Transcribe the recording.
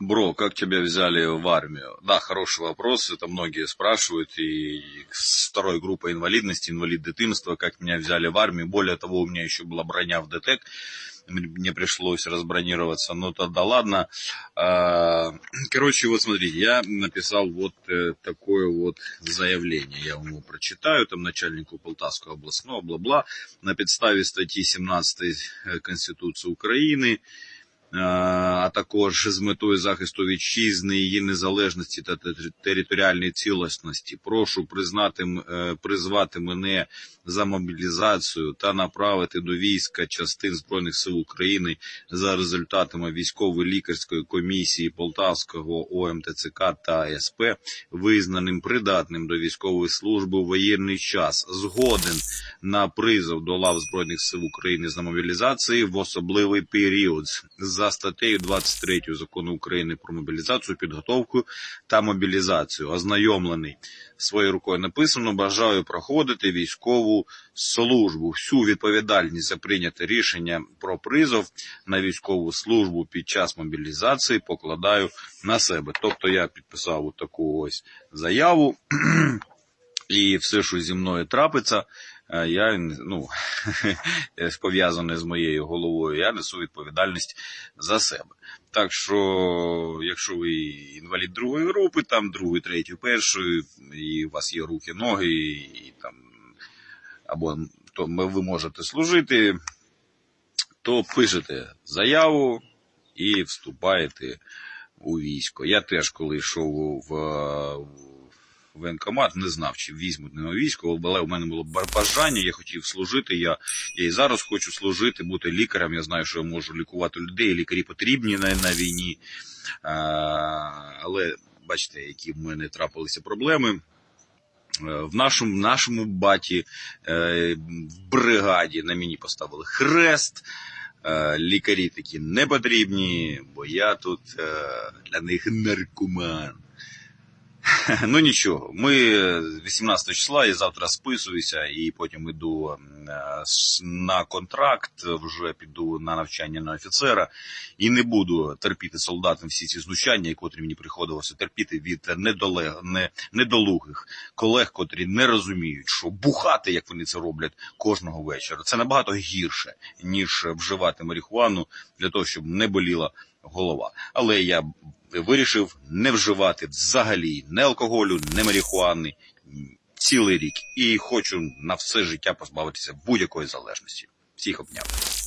Бро, как тебя взяли в армию? Да, хороший вопрос, это многие спрашивают, и с второй группой инвалидности, инвалид дитинства, как меня взяли в армию. Более того, у меня еще была броня в ДТЭК, мне пришлось разбронироваться, ну тогда ладно. А, Короче, вот смотрите, я написал вот э, такое вот заявление, я вам его прочитаю, там начальнику Полтавского областного, бла-бла, на підставі статті 17 Конституції України, а також з метою захисту вітчизни, її незалежності та тер- територіальної цілісності. Прошу признати, е, призвати мене за мобілізацію та направити до війська частин Збройних сил України за результатами військової лікарської комісії Полтавського ОМТЦК та СП, визнаним придатним до військової служби у воєнний час, згоден на призов до лав Збройних сил України за мобілізації в особливий період за статтею 23 закону України про мобілізацію, підготовку та мобілізацію. Ознайомлений своєю рукою написано, бажаю проходити військову службу. Всю відповідальність за прийняте рішення про призов на військову службу під час мобілізації покладаю на себе. Тобто я підписав таку ось заяву. І все, що зі мною трапиться, я ну, пов'язане з моєю головою, я несу відповідальність за себе. Так що, якщо ви інвалід другої групи, там другої, третьої, першої, і у вас є руки, ноги, і там або то ви можете служити, то пишете заяву і вступаєте у військо. Я теж, коли йшов в воєнкомат, не знав, чи візьмуть мене у військо, але у мене було бажання, я хотів служити. Я, я і зараз хочу служити, бути лікарем. Я знаю, що я можу лікувати людей. Лікарі потрібні на, на війні. А, але бачите, які в мене трапилися проблеми. Е, В нашому, нашому баті е, в бригаді на мені поставили хрест. Е, Лікарі такі не потрібні, бо я тут для них наркоман. Ну нічого, ми 18 числа, я завтра списуюся і потім іду с- на контракт, вже піду на навчання на офіцера і не буду терпіти солдатам всі ці знущання, котрі мені приходилося терпіти від недолег, не, недолугих колег, котрі не розуміють, що бухати, як вони це роблять кожного вечора, це набагато гірше, ніж вживати марихуану для того, щоб не боліла голова. Але я вирішив не вживати взагалі не алкоголю, не марихуани цілий рік. І хочу на все життя позбавитися будь-якої залежності. Всіх обняв.